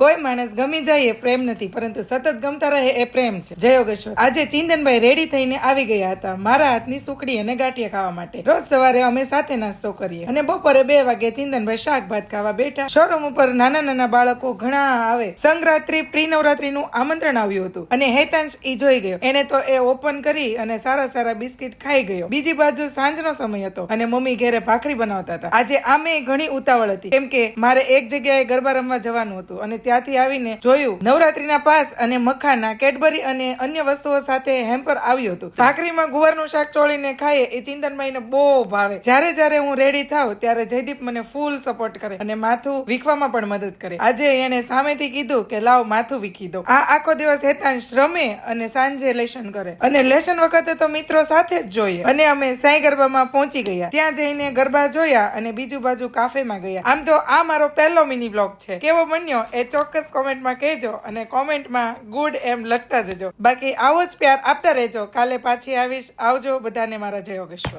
કોઈ માણસ ગમી જાય એ પ્રેમ નથી, પરંતુ સતત ગમતા રહે એ પ્રેમ છે. જય યોગેશ્વર. આજે ચિંતનભાઈ રેડી થઈને આવી ગયા હતા મારા હાથની સુખડી અને ગાંઠિયા ખાવા માટે. રોજ સવારે અમે સાથે નાસ્તો કરીએ અને બપોરે બે વાગે ચિંતનભાઈ શાક ભાત ખાવા બેઠા. શોરૂમ ઉપર નાના નાના બાળકો ઘણા આવે. સંગરાત્રી પ્રી નવરાત્રી નું આમંત્રણ આવ્યું હતું અને હેતાંશ ઈ જોઈ ગયો. એને તો એ ઓપન કરી અને સારા સારા બિસ્કિટ ખાઈ ગયો. બીજી બાજુ સાંજનો સમય હતો અને મમ્મી ઘેરે ભાખરી બનાવતા હતા. આજે આમે ઘણી ઉતાવળ હતી. કેમ કે મારે એક જગ્યાએ ગરબા રમવા જવાનું હતું અને ત્યાંથી આવીને જોયું નવરાત્રીના પાસ અને મખાના, કેડબરી અને અન્ય વસ્તુઓ સાથે હેમ્પર આવ્યું હતું. ભાખરીમાં ગુવારનું શાક ચોળીને ખાઈએ એ ચિંતનભાઈને બહુ ભાવે. જ્યારે જ્યારે હું રેડી થાવ ત્યારે જયદીપ મને ફૂલ સપોર્ટ કરે અને માથું વીખવામાં પણ મદદ કરે. આજે એને સામેથી કીધું કે, લાવ માથું વીખી દો. આ આખો દિવસ હેતાંશ શ્રમે અને સાંજે લેશન કરે. અને લેશન વખતે તો મિત્રો સાથે જ જોઈએ. અને અમે સાંઈ ગરબામાં પહોંચી ગયા. ત્યાં જઈને ગરબા જોયા અને બીજું બાજુ કાફેમાં ગયા. આમ તો આ મારો પહેલો મિની બ્લોગ છે. કેવો બન્યો એ ચોક્કસ કોમેન્ટમાં કહેજો અને કોમેન્ટમાં ગુડ એમ લખતા જજો. બાકી આવો જ પ્યાર આપતા રહેજો. કાલે પાછી આવીશ. આવજો બધાને મારા જય યોગેશ્વર.